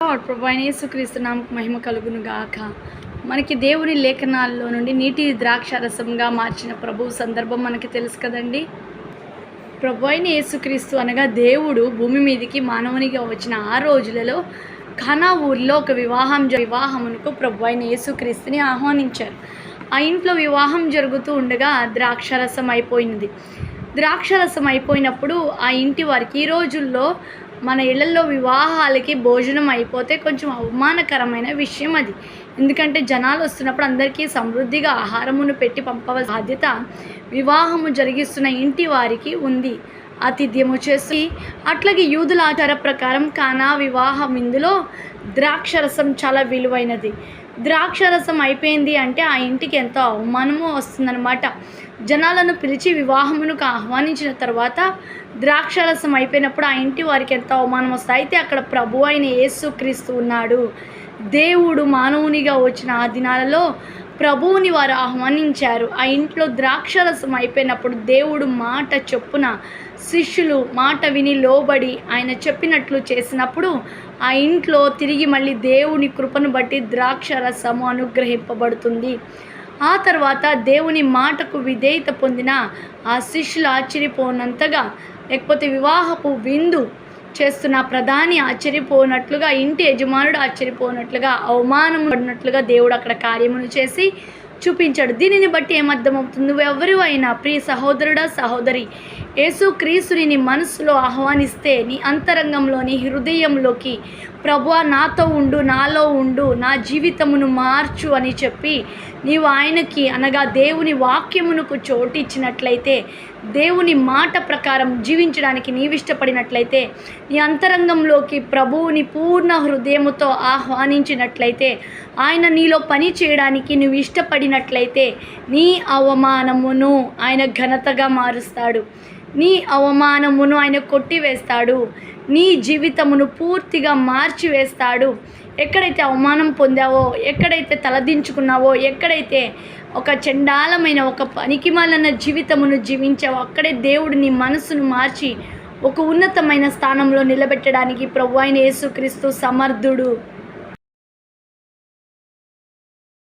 Lord ప్రభు యేసుక్రీస్తు మహిమ కలుగును గాక మనకి దేవుని లేఖనాల్లో నుండి నీటి ద్రాక్షారసంగా మార్చిన ప్రభు సందర్భం మనకి తెలుసు కదండి. ప్రభు అయిన యేసుక్రీస్తు అనగా దేవుడు భూమి మీదకి మానవునిగా వచ్చిన ఆ రోజులలో ఖానా ఊర్లో ఒక వివాహం వివాహమునకు ప్రభు అయిన యేసుక్రీస్తుని ఆహ్వానించారు. ఆ ఇంట్లో వివాహం జరుగుతూ ఉండగా ద్రాక్షరసం అయిపోయింది ద్రాక్షరసం అయిపోయినప్పుడు ఆ ఇంటి వారికి ఈ రోజుల్లో మన ఇళ్ళలో వివాహాలకి భోజనం అయిపోతే కొంచెం అవమానకరమైన విషయం అది. ఎందుకంటే జనాలు వస్తున్నప్పుడు అందరికీ సమృద్ధిగా ఆహారమును పెట్టి పంపవలసిన బాధ్యత వివాహము జరిగిస్తున్న ఇంటి వారికి ఉంది. ఆతిథ్యము చేసి అట్లాగే యూదుల ఆచార ప్రకారం కానా వివాహం ఇందులో ద్రాక్షరసం చాలా విలువైనది. ద్రాక్షరసం అయిపోయింది అంటే ఆ ఇంటికి ఎంతో అవమానము వస్తుందన్నమాట. జనాలను పిలిచి వివాహమునకు ఆహ్వానించిన తర్వాత ద్రాక్షాలసం అయిపోయినప్పుడు ఆ ఇంటి వారికి ఎంత అవమానం వస్తుంది? అయితే అక్కడ ప్రభు అయిన యేసు క్రీస్తు ఉన్నాడు. దేవుడు మానవునిగా వచ్చిన ఆ దినాలలో ప్రభువుని వారు ఆహ్వానించారు. ఆ ఇంట్లో ద్రాక్షరసం అయిపోయినప్పుడు దేవుడు మాట చొప్పున శిష్యులు మాట విని లోబడి ఆయన చెప్పినట్లు చేసినప్పుడు ఆ ఇంట్లో తిరిగి మళ్ళీ దేవుని కృపను బట్టి ద్రాక్షరసము అనుగ్రహింపబడుతుంది. ఆ తర్వాత దేవుని మాటకు విధేయత పొందిన ఆ శిష్యులు ఆశ్చర్యపోనంతగా లేకపోతే వివాహపు విందు చేస్తున్న ప్రధాని ఆశ్చర్యపోనట్లుగా ఇంటి యజమానుడు ఆశ్చర్యపోనట్లుగా అవమానం పడినట్లుగా దేవుడు అక్కడ కార్యమును చేసి చూపించాడు. దీనిని బట్టి ఏమర్థమవుతుంది? నువ్వు ఎవరు అయినా ప్రియ సహోదరుడా సహోదరి యేసు నీ మనసులో ఆహ్వానిస్తే నీ అంతరంగంలో నీ హృదయంలోకి ప్రభువా నాతో ఉండు నాలో ఉండు నా జీవితమును మార్చు అని చెప్పి నీవు ఆయనకి అనగా దేవుని వాక్యమునకు చోటిచ్చినట్లయితే దేవుని మాట ప్రకారం జీవించడానికి నీవు ఇష్టపడినట్లయితే నీ అంతరంగంలోకి ప్రభువుని పూర్ణ హృదయముతో ఆహ్వానించినట్లయితే ఆయన నీలో పని చేయడానికి నువ్వు ఇష్టపడినట్లయితే నీ అవమానమును ఆయన ఘనతగా మారుస్తాడు. నీ అవమానమును ఆయన కొట్టివేస్తాడు. నీ జీవితమును పూర్తిగా మార్చివేస్తాడు. ఎక్కడైతే అవమానం పొందావో ఎక్కడైతే తలదించుకున్నావో ఎక్కడైతే ఒక చండాలమైన ఒక పనికిమాలన్న జీవితమును జీవించావో అక్కడే దేవుడు నీ మనసును మార్చి ఒక ఉన్నతమైన స్థానంలో నిలబెట్టడానికి ప్రభు అయిన యేసుక్రీస్తు సమర్థుడు.